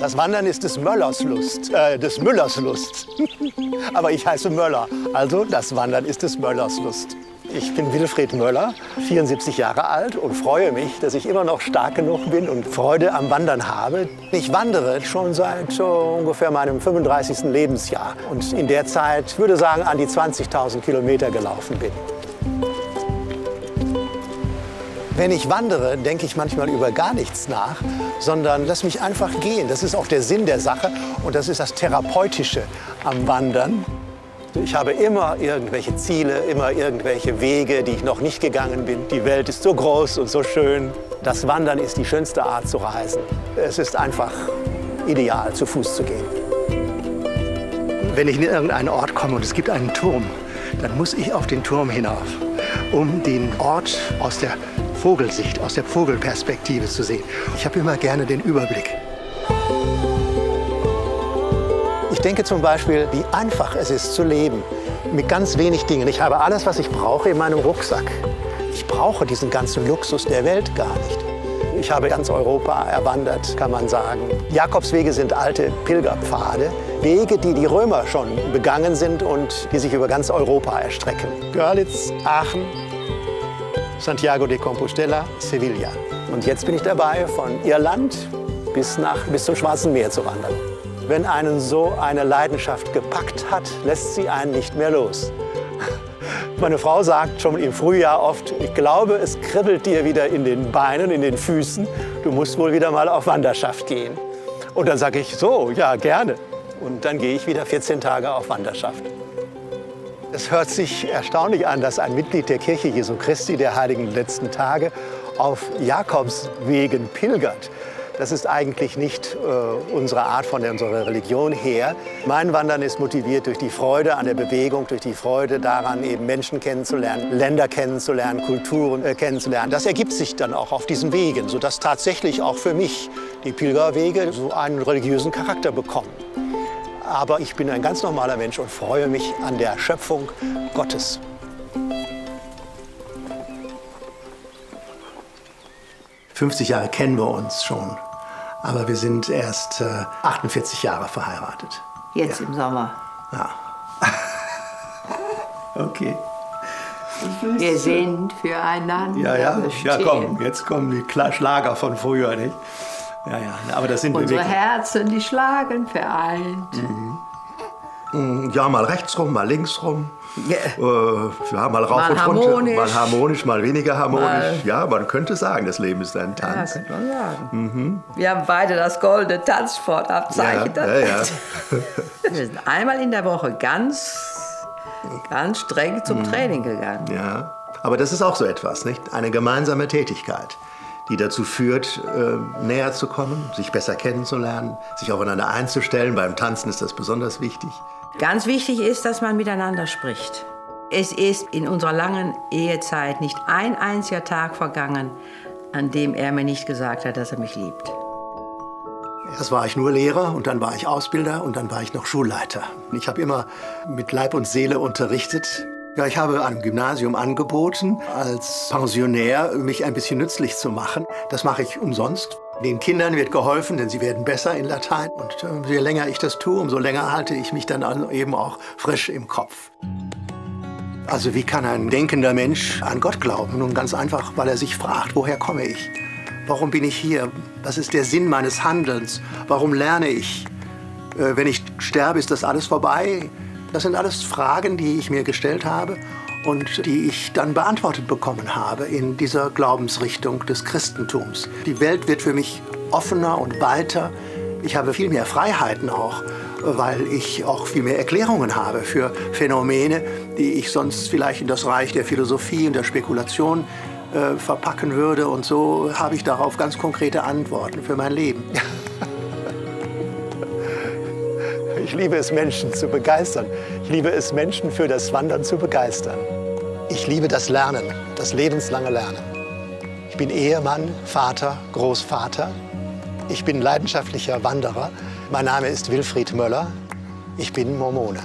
Das Wandern ist des Möllers Lust, äh, des Müllers Lust. Aber ich heiße Möller, also das Wandern ist des Möllers Lust. Ich bin Wilfried Möller, 74 Jahre alt und freue mich, dass ich immer noch stark genug bin und Freude am Wandern habe. Ich wandere schon seit so ungefähr meinem 35. Lebensjahr und in der Zeit würde sagen an die 20.000 Kilometer gelaufen bin. Wenn ich wandere, denke ich manchmal über gar nichts nach, sondern lass mich einfach gehen. Das ist auch der Sinn der Sache und das ist das Therapeutische am Wandern. Ich habe immer irgendwelche Ziele, immer irgendwelche Wege, die ich noch nicht gegangen bin. Die Welt ist so groß und so schön. Das Wandern ist die schönste Art zu reisen. Es ist einfach ideal, zu Fuß zu gehen. Wenn ich in irgendeinen Ort komme und es gibt einen Turm, dann muss ich auf den Turm hinauf, um den Ort aus der Vogelsicht, aus der Vogelperspektive zu sehen. Ich habe immer gerne den Überblick. Ich denke zum Beispiel, wie einfach es ist zu leben mit ganz wenig Dingen. Ich habe alles, was ich brauche, in meinem Rucksack. Ich brauche diesen ganzen Luxus der Welt gar nicht. Ich habe ganz Europa erwandert, kann man sagen. Jakobswege sind alte Pilgerpfade, Wege, die die Römer schon begangen sind und die sich über ganz Europa erstrecken. Görlitz, Aachen, Santiago de Compostela, Sevilla. Und jetzt bin ich dabei, von Irland bis, nach, bis zum Schwarzen Meer zu wandern. Wenn einen so eine Leidenschaft gepackt hat, lässt sie einen nicht mehr los. Meine Frau sagt schon im Frühjahr oft, ich glaube, es kribbelt dir wieder in den Beinen, in den Füßen. Du musst wohl wieder mal auf Wanderschaft gehen. Und dann sage ich, so, ja, gerne. Und dann gehe ich wieder 14 Tage auf Wanderschaft. Es hört sich erstaunlich an, dass ein Mitglied der Kirche Jesu Christi der Heiligen Letzten Tage auf Jakobswegen pilgert. Das ist eigentlich nicht äh, unsere Art von unserer Religion her. Mein Wandern ist motiviert durch die Freude an der Bewegung, durch die Freude daran, eben Menschen kennenzulernen, Länder kennenzulernen, Kulturen äh, kennenzulernen. Das ergibt sich dann auch auf diesen Wegen, sodass tatsächlich auch für mich die Pilgerwege so einen religiösen Charakter bekommen. Aber ich bin ein ganz normaler Mensch und freue mich an der Schöpfung Gottes. »50 Jahre kennen wir uns schon. Aber wir sind erst äh, 48 Jahre verheiratet. Jetzt ja. im Sommer. Ja. okay. Wir sind füreinander. Ja, ja. Ja, komm, jetzt kommen die Schlager von früher, nicht? Ja, ja. Aber das sind Unsere Herzen, die schlagen vereint. Mhm. Mm, ja, mal rechts rum, mal links rum. Yeah. Äh, ja, mal rauf mal und harmonisch. runter. Mal harmonisch, mal weniger harmonisch. Mal ja, man könnte sagen, das Leben ist ein Tanz. Ja, könnte man sagen. Mhm. Wir haben beide das goldene Tanzsportabzeichen. Ja, ja, ja. Wir sind einmal in der Woche ganz, ganz streng zum mhm. Training gegangen. Ja, aber das ist auch so etwas, nicht? Eine gemeinsame Tätigkeit die dazu führt, äh, näher zu kommen, sich besser kennenzulernen, sich aufeinander einzustellen. Beim Tanzen ist das besonders wichtig. Ganz wichtig ist, dass man miteinander spricht. Es ist in unserer langen Ehezeit nicht ein einziger Tag vergangen, an dem er mir nicht gesagt hat, dass er mich liebt. Erst war ich nur Lehrer und dann war ich Ausbilder und dann war ich noch Schulleiter. Ich habe immer mit Leib und Seele unterrichtet. Ja, ich habe am Gymnasium angeboten, als Pensionär mich ein bisschen nützlich zu machen. Das mache ich umsonst. Den Kindern wird geholfen, denn sie werden besser in Latein. Und äh, je länger ich das tue, umso länger halte ich mich dann eben auch frisch im Kopf. Also wie kann ein denkender Mensch an Gott glauben? Nun ganz einfach, weil er sich fragt, woher komme ich? Warum bin ich hier? Was ist der Sinn meines Handelns? Warum lerne ich? Äh, wenn ich sterbe, ist das alles vorbei? Das sind alles Fragen, die ich mir gestellt habe und die ich dann beantwortet bekommen habe in dieser Glaubensrichtung des Christentums. Die Welt wird für mich offener und weiter. Ich habe viel mehr Freiheiten auch, weil ich auch viel mehr Erklärungen habe für Phänomene, die ich sonst vielleicht in das Reich der Philosophie und der Spekulation äh, verpacken würde. Und so habe ich darauf ganz konkrete Antworten für mein Leben. Ich liebe es, Menschen zu begeistern. Ich liebe es, Menschen für das Wandern zu begeistern. Ich liebe das Lernen, das lebenslange Lernen. Ich bin Ehemann, Vater, Großvater. Ich bin leidenschaftlicher Wanderer. Mein Name ist Wilfried Möller. Ich bin Mormone.